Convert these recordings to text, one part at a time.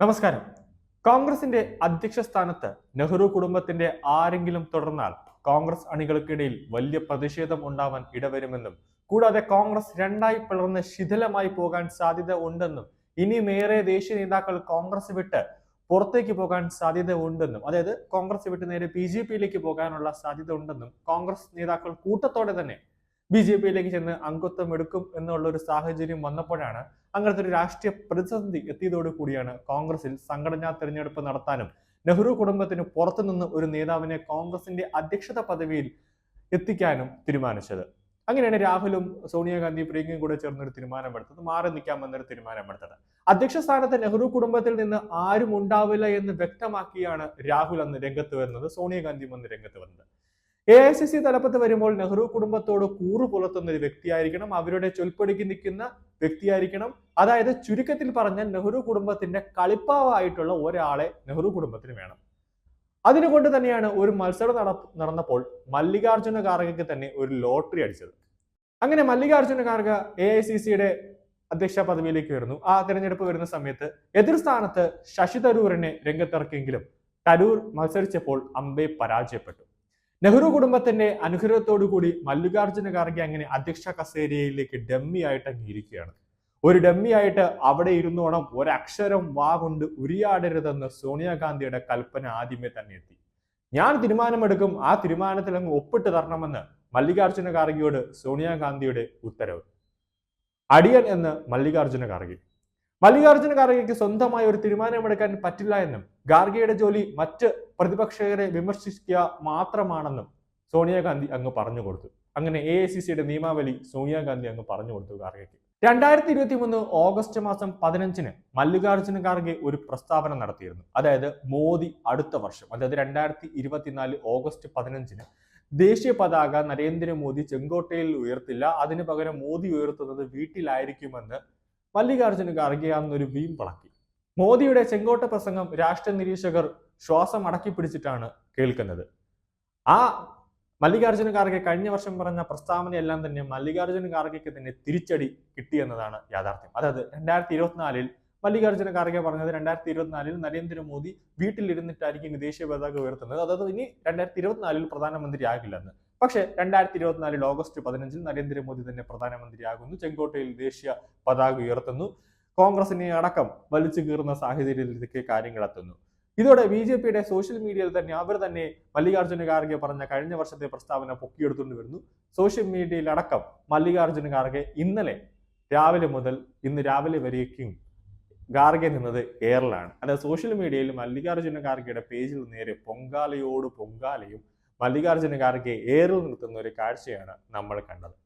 നമസ്കാരം. കോൺഗ്രസിന്റെ അധ്യക്ഷ സ്ഥാനത്ത് നെഹ്റു കുടുംബത്തിന്റെ ആരെങ്കിലും തുടർന്നാൽ കോൺഗ്രസ് അണികൾക്കിടയിൽ വലിയ പ്രതിഷേധം ഉണ്ടാവാൻ ഇടവരുമെന്നും കൂടാതെ കോൺഗ്രസ് രണ്ടായി പിളർന്ന് ശിഥിലമായി പോകാൻ സാധ്യത ഉണ്ടെന്നും ഇനിയുമേറെ ദേശീയ നേതാക്കൾ കോൺഗ്രസ് വിട്ട് പുറത്തേക്ക് പോകാൻ സാധ്യത ഉണ്ടെന്നും അതായത് കോൺഗ്രസ് വിട്ട് നേരെ ബി ജെ പിയിലേക്ക് പോകാനുള്ള സാധ്യത ഉണ്ടെന്നും കോൺഗ്രസ് നേതാക്കൾ കൂട്ടത്തോടെ തന്നെ ബി ജെ പിയിലേക്ക് ചെന്ന് അംഗത്വം എടുക്കും എന്നുള്ള ഒരു സാഹചര്യം വന്നപ്പോഴാണ് അങ്ങനത്തെ ഒരു രാഷ്ട്രീയ പ്രതിസന്ധി എത്തിയതോടു കൂടിയാണ് കോൺഗ്രസിൽ സംഘടനാ തെരഞ്ഞെടുപ്പ് നടത്താനും നെഹ്റു കുടുംബത്തിന് പുറത്തുനിന്ന് ഒരു നേതാവിനെ കോൺഗ്രസിന്റെ അധ്യക്ഷത പദവിയിൽ എത്തിക്കാനും തീരുമാനിച്ചത്. അങ്ങനെയാണ് രാഹുലും സോണിയാഗാന്ധി പ്രിയങ്കയും കൂടെ ചേർന്ന് ഒരു തീരുമാനമെടുത്തത് മാറി നിൽക്കാമെന്നൊരു തീരുമാനമെടുത്തത്. അധ്യക്ഷ സ്ഥാനത്ത് നെഹ്റു കുടുംബത്തിൽ നിന്ന് ആരും ഉണ്ടാവില്ല എന്ന് വ്യക്തമാക്കിയാണ് രാഹുൽ അന്ന് രംഗത്ത് വരുന്നത് സോണിയാഗാന്ധിയും അന്ന് രംഗത്ത് വന്നത് എ ഐ സി സി തലപ്പത്ത് വരുമ്പോൾ നെഹ്റു കുടുംബത്തോട് കൂറു പുലർത്തുന്ന ഒരു വ്യക്തിയായിരിക്കണം. അവരുടെ ചൊൽപ്പടിക്ക് നിൽക്കുന്ന വ്യക്തിയായിരിക്കണം. അതായത് ചുരുക്കത്തിൽ പറഞ്ഞാൽ നെഹ്റു കുടുംബത്തിന്റെ കളിപ്പാവായിട്ടുള്ള ഒരാളെ നെഹ്റു കുടുംബത്തിന് വേണം. അതിനുകൊണ്ട് തന്നെയാണ് ഒരു മത്സരം നട നടന്നപ്പോൾ മല്ലികാർജുന ഖാർഗയ്ക്ക് തന്നെ ഒരു ലോട്ടറി അടിച്ചത്. അങ്ങനെ Mallikarjuna Kharge A I C സിയുടെ അധ്യക്ഷ പദവിയിലേക്ക് വരുന്നു. ആ തിരഞ്ഞെടുപ്പ് വരുന്ന സമയത്ത് എതിർ സ്ഥാനത്ത് ശശി തരൂരിനെ രംഗത്തിറക്കിയെങ്കിലും തരൂർ മത്സരിച്ചപ്പോൾ അമ്പെ പരാജയപ്പെട്ടു. നെഹ്റു കുടുംബത്തിന്റെ അനുഗ്രഹത്തോടു കൂടി മല്ലികാർജുന ഖാർഗെ അങ്ങനെ അധ്യക്ഷ കസേരയിലേക്ക് ഡമ്മി ആയിട്ട് അംഗീകരിക്കുകയാണ് ഒരു ഡമ്മി ആയിട്ട് അവിടെ ഇരുന്നോണം ഒരക്ഷരം വാ കൊണ്ട് ഉരിയാടരുതെന്ന് സോണിയാഗാന്ധിയുടെ കൽപ്പന ആദ്യമേ തന്നെ എത്തി. ഞാൻ തീരുമാനമെടുക്കും ആ തീരുമാനത്തിൽ അങ്ങ് ഒപ്പിട്ട് തരണമെന്ന് മല്ലികാർജുന ഖാർഗെയോട് സോണിയാഗാന്ധിയുടെ ഉത്തരവ്. അടിയൻ എന്ന് മല്ലികാർജുന ഖാർഗെ. മല്ലികാർജുന ഖാർഗെക്ക് സ്വന്തമായി ഒരു തീരുമാനമെടുക്കാൻ പറ്റില്ല എന്നും ഖാർഗെയുടെ ജോലി മറ്റ് പ്രതിപക്ഷകരെ വിമർശിക്കുക മാത്രമാണെന്നും സോണിയാഗാന്ധി അങ്ങ് പറഞ്ഞു കൊടുത്തു. അങ്ങനെ എ ഐ സി സിയുടെ നിയമാവലി സോണിയാഗാന്ധി അങ്ങ് പറഞ്ഞു കൊടുത്തു ഗാർഗയ്ക്ക് രണ്ടായിരത്തി ഇരുപത്തി മൂന്ന് ഓഗസ്റ്റ് മാസം പതിനഞ്ചിന് മല്ലികാർജുന ഖാർഗെ ഒരു പ്രസ്താവന നടത്തിയിരുന്നു. അതായത് മോദി അടുത്ത വർഷം അതായത് രണ്ടായിരത്തി ഇരുപത്തിനാല് ഓഗസ്റ്റ് പതിനഞ്ചിന് ദേശീയ പതാക നരേന്ദ്രമോദി ചെങ്കോട്ടയിൽ ഉയർത്തില്ല. അതിനു പകരം മോദി ഉയർത്തുന്നത് വീട്ടിലായിരിക്കുമെന്ന് മല്ലികാർജുന ഖാർഗെ അന്നൊരു വീം പളക്കി മോദിയുടെ ചെങ്കോട്ട പ്രസംഗം രാഷ്ട്രീയ നിരീക്ഷകർ ശ്വാസം അടക്കി പിടിച്ചിട്ടാണ് കേൾക്കുന്നത്. ആ മല്ലികാർജുന ഖാർഗെ കഴിഞ്ഞ വർഷം പറഞ്ഞ പ്രസ്താവനയെല്ലാം തന്നെ മല്ലികാർജുന ഖാർഗെക്ക് തന്നെ തിരിച്ചടി കിട്ടിയെന്നതാണ് യാഥാർത്ഥ്യം. അതായത് രണ്ടായിരത്തി ഇരുപത്തിനാലിൽ മല്ലികാർജുന ഖാർഗെ പറഞ്ഞത് രണ്ടായിരത്തി ഇരുപത്തിനാലിൽ നരേന്ദ്രമോദി വീട്ടിലിരുന്നിട്ടായിരിക്കും ദേശീയ പതാക ഉയർത്തുന്നത്. അതായത് ഇനി രണ്ടായിരത്തി ഇരുപത്തിനാലിൽ പ്രധാനമന്ത്രി ആകില്ലെന്ന് പക്ഷേ രണ്ടായിരത്തി ഇരുപത്തിനാലിൽ ഓഗസ്റ്റ് പതിനഞ്ചിൽ നരേന്ദ്രമോദി തന്നെ പ്രധാനമന്ത്രിയാകുന്നു. ചെങ്കോട്ടയിൽ ദേശീയ പതാക ഉയർത്തുന്നു. കോൺഗ്രസിനെ അടക്കം വലിച്ചു കീറുന്ന സാഹചര്യത്തിലേക്ക് കാര്യങ്ങൾ എത്തുന്നു. ഇതോടെ ബി ജെ പിയുടെ സോഷ്യൽ മീഡിയയിൽ തന്നെ അവർ തന്നെ മല്ലികാർജുന ഖാർഗെ പറഞ്ഞ കഴിഞ്ഞ വർഷത്തെ പ്രസ്താവന പൊക്കിയെടുത്തുകൊണ്ട് വരുന്നു. സോഷ്യൽ മീഡിയയിൽ അടക്കം മല്ലികാർജുന ഖാർഗെ ഇന്നലെ രാവിലെ മുതൽ ഇന്ന് രാവിലെ വരേക്കും ഖാർഗെ നിന്നത് എയറിലാണ് അതായത് സോഷ്യൽ മീഡിയയിൽ മല്ലികാർജുന ഖാർഗെയുടെ പേജിൽ നേരെ പൊങ്കാലയോട് പൊങ്കാലയും മല്ലികാർജുന ഖാർഗെ എയറിൽ നിർത്തുന്ന ഒരു കാഴ്ചയാണ് നമ്മൾ കണ്ടത്.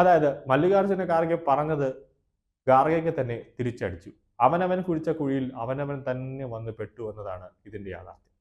അതായത് മല്ലികാർജുന ഖാർഗെ പറഞ്ഞത് ഖാർഗയ്ക്ക് തന്നെ തിരിച്ചടിച്ചു. അവനവൻ കുഴിച്ച കുഴിയിൽ അവനവൻ തന്നെ വന്ന് പെട്ടു എന്നതാണ് ഇതിന്റെ യാഥാർത്ഥ്യം.